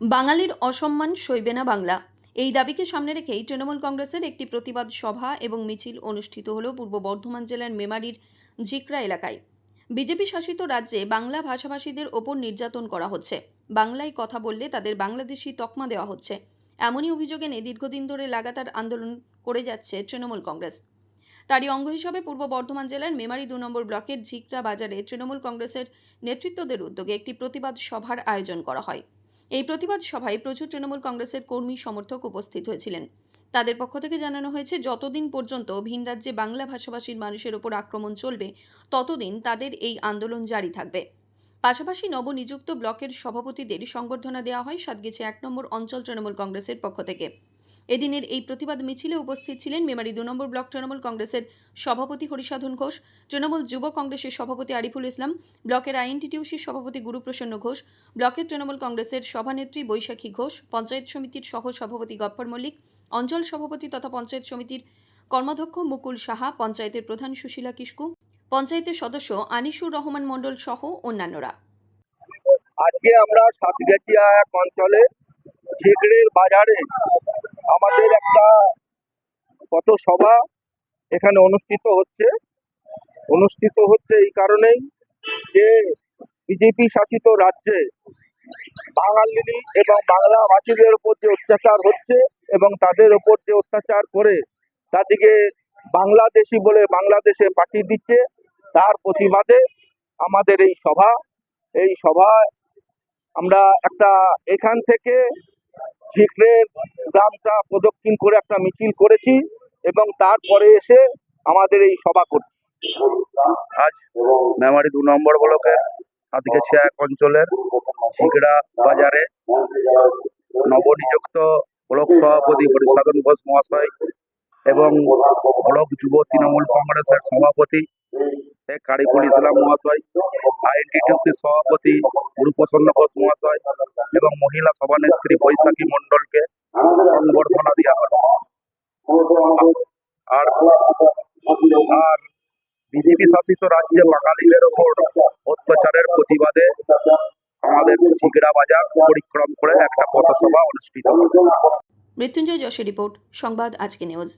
বাঙালির অসম্মান সইবে না বাংলা। এই দাবিকে সামনে রেখেই তৃণমূল কংগ্রেসের একটি প্রতিবাদ সভা এবং মিছিল অনুষ্ঠিত হল পূর্ব বর্ধমান জেলার মেমারির জিকরা এলাকায়। বিজেপি শাসিত রাজ্যে বাংলা ভাষাভাষীদের ওপর নির্যাতন করা হচ্ছে। বাংলায় কথা বললে তাদের বাংলাদেশি তকমা দেওয়া হচ্ছে। এমনই অভিযোগ এনে দীর্ঘদিন ধরে লাগাতার আন্দোলন করে যাচ্ছে তৃণমূল কংগ্রেস। তারই অঙ্গ হিসাবে পূর্ব বর্ধমান জেলার মেমারি দু নম্বর ব্লকের ঝিকরা বাজারে তৃণমূল কংগ্রেসের নেতৃত্বদের উদ্যোগে একটি প্রতিবাদ সভার আয়োজন করা হয়। এই প্রতিবাদ সভায় প্রচুর তৃণমূল কংগ্রেসের কর্মী সমর্থক উপস্থিত হয়েছিলেন। তাদের পক্ষ থেকে জানানো হয়েছে, যতদিন পর্যন্ত ভিন রাজ্যে বাংলা ভাষাভাষীর মানুষের ওপর আক্রমণ চলবে, ততদিন তাদের এই আন্দোলন জারি থাকবে। পাশাপাশি নবনিযুক্ত ব্লকের সভাপতিদের সংবর্ধনা দেওয়া হয় সাতগেছে এক নম্বর অঞ্চল তৃণমূল কংগ্রেসের পক্ষ থেকে। এদিনের এই প্রতিবাদ মিছিলে উপস্থিত ছিলেন মেমারি দু নম্বর ব্লক তৃণমূল কংগ্রেসের সভাপতি হরিসাধন ঘোষ, তৃণমূল যুব কংগ্রেসের সভাপতি আরিফুল ইসলাম, ব্লকের আইএনটিটিউসির সভাপতি গুরুপ্রসন্ন ঘোষ, ব্লকের তৃণমূল কংগ্রেসের সভানেত্রী বৈশাখী ঘোষ, পঞ্চায়েত সমিতির সহ সভাপতি গফ্ফর মল্লিক, অঞ্চল সভাপতি তথা পঞ্চায়েত সমিতির কর্মাধ্যক্ষ মুকুল সাহা, পঞ্চায়েতের প্রধান সুশীলা কিস্কু পঞ্চায়েতের সদস্য আনিসুর রহমান মণ্ডল সহ অন্যান্যরা। আজকে আমরা সাতগাছিয়া এক অঞ্চলে বাজারে আমাদের একটা কত সভা এখানে অনুষ্ঠিত হচ্ছে। অনুষ্ঠিত হচ্ছে এই কারণেই যে বিজেপি শাসিত রাজ্যে বাঙালি এবং বাংলা ভাষীদের উপর যে অত্যাচার হচ্ছে এবং তাদের উপর যে অত্যাচার করে, তাদেরকে বাংলাদেশি বলে বাংলাদেশে পাঠিয়ে দিচ্ছে, তার প্রতিবাদে আমাদের এই সভা। এই সভায় আমরা একটা এখান থেকে ঝিকড়ের গ্রামটা প্রদক্ষিণ করে একটা মিছিল করেছি এবং তারপরে এসে আমাদের এই সভা করছি। আজ মেমারি দু নম্বর ব্লকের সাতগেছিয়া এক অঞ্চলের ঝিগড়া বাজারে নবনিযুক্ত ব্লক সভাপতি হরিসাধন ঘোষ মহাশয় এবং ব্লক যুব তৃণমূল কংগ্রেসের সভাপতি শেখ কারিকুল ইসলাম মহাশয় আইএনটিটিউসির সভাপতি গুরুপ্রসন্ন ঘোষ মহাশয় এবং মহিলা সভানেত্রী বৈশাখী মণ্ডলকে আর আর বিজেপি শাসিত রাজ্যে বাঙালিদের ওপর অত্যাচারের প্রতিবাদে আমাদের ঠিকরা বাজার পরিক্রম করে একটা পথসভা অনুষ্ঠিত মৃত্যুঞ্জয় যশের রিপোর্ট, সংবাদ আজকে নিউজ।